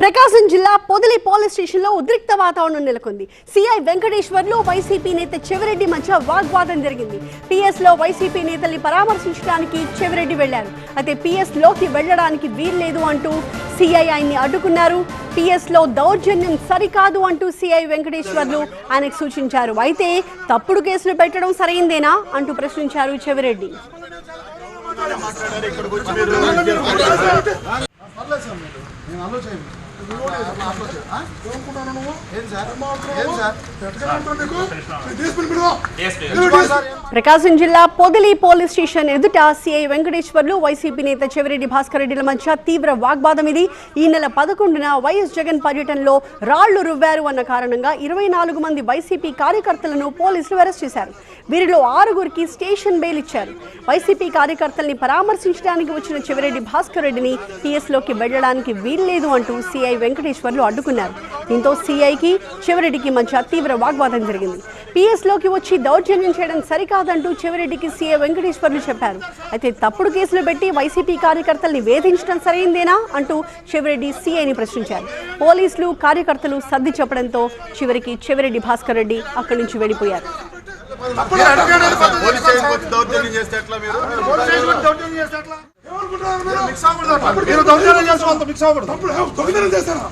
ప్రకాశం జిల్లా పొదిలి పోలీస్ స్టేషన్లో ఉద్రిక్త వాతావరణం నెలకొంది. సిఐ వెంకటేశ్వర్లు వైసీపీ నేత చెవిరెడ్డి మధ్య వాగ్వాదం జరిగింది. పిఎస్లో వైసీపీ నేతల్ని పరామర్శించడానికి చెవిరెడ్డి వెళ్ళారు అయితే పిఎస్లోకి వెళ్ళడానికి వీల్లేదు అంటూ సిఐ ఆయన్ని అడ్డుకున్నారు. పిఎస్లో దౌర్జన్యం సరికాదు అంటూ సిఐ వెంకటేశ్వర్లు ఆయనకు సూచించారు. అయితే తప్పుడు కేసులు పెట్టడం సరైందేనా అంటూ ప్రశ్నించారు చెవిరెడ్డి. మీరు నేను ప్రకాశం జిల్లా పొదిలి పోలీస్ స్టేషన్ ఎదుట సిఐ వెంకటేశ్వర్లు వైసీపీ నేత చెవిరెడ్డి భాస్కర్ రెడ్డిల మధ్య తీవ్ర వాగ్వాదం ఇది. ఈ నెల పదకొండున వైఎస్ జగన్ పర్యటనలో రాళ్ళు రువ్వారు అన్న కారణంగా ఇరవై నాలుగు మంది వైసీపీ కార్యకర్తలను పోలీసులు అరెస్ట్ చేశారు. వీరిలో ఆరుగురికి స్టేషన్ బెయిల్ ఇచ్చారు. వైసీపీ కార్యకర్తల్ని పరామర్శించడానికి వచ్చిన చెవిరెడ్డి భాస్కర్ రెడ్డిని పిఎస్లోకి వెళ్ళడానికి వీల్లేదు అంటూ సిఐ వెంకటేశ్వర్లు అడ్డుకున్నారు. దీంతో సిఐకి చెవిరెడ్డికి మధ్య తీవ్ర వాగ్వాదం జరిగింది. పిఎస్లోకి వచ్చి దౌర్జన్యం చేయడం సరికాదంటూ చెవిరెడ్డికి సీఐ వెంకటేశ్వర్లు చెప్పారు. అయితే తప్పుడు కేసులు పెట్టి వైసీపీ కార్యకర్తల్ని వేధించడం సరైందేనా అంటూ చెవిరెడ్డి సీఐని ప్రశ్నించారు. పోలీసులు కార్యకర్తలు సర్ది చెప్పడంతో చివరికి చెవిరెడ్డి భాస్కర్ రెడ్డి అక్కడి నుంచి వెళ్ళిపోయారు. దౌర్జన్యం చేస్తే ఎట్లా మీరు? ఎట్లా? ఏమనుకుంటున్నారు మీరు? దౌర్జన్యం చేసుకోవాలి మిక్స్ అవ్వకూడదు దొంగతనం చేస్తారా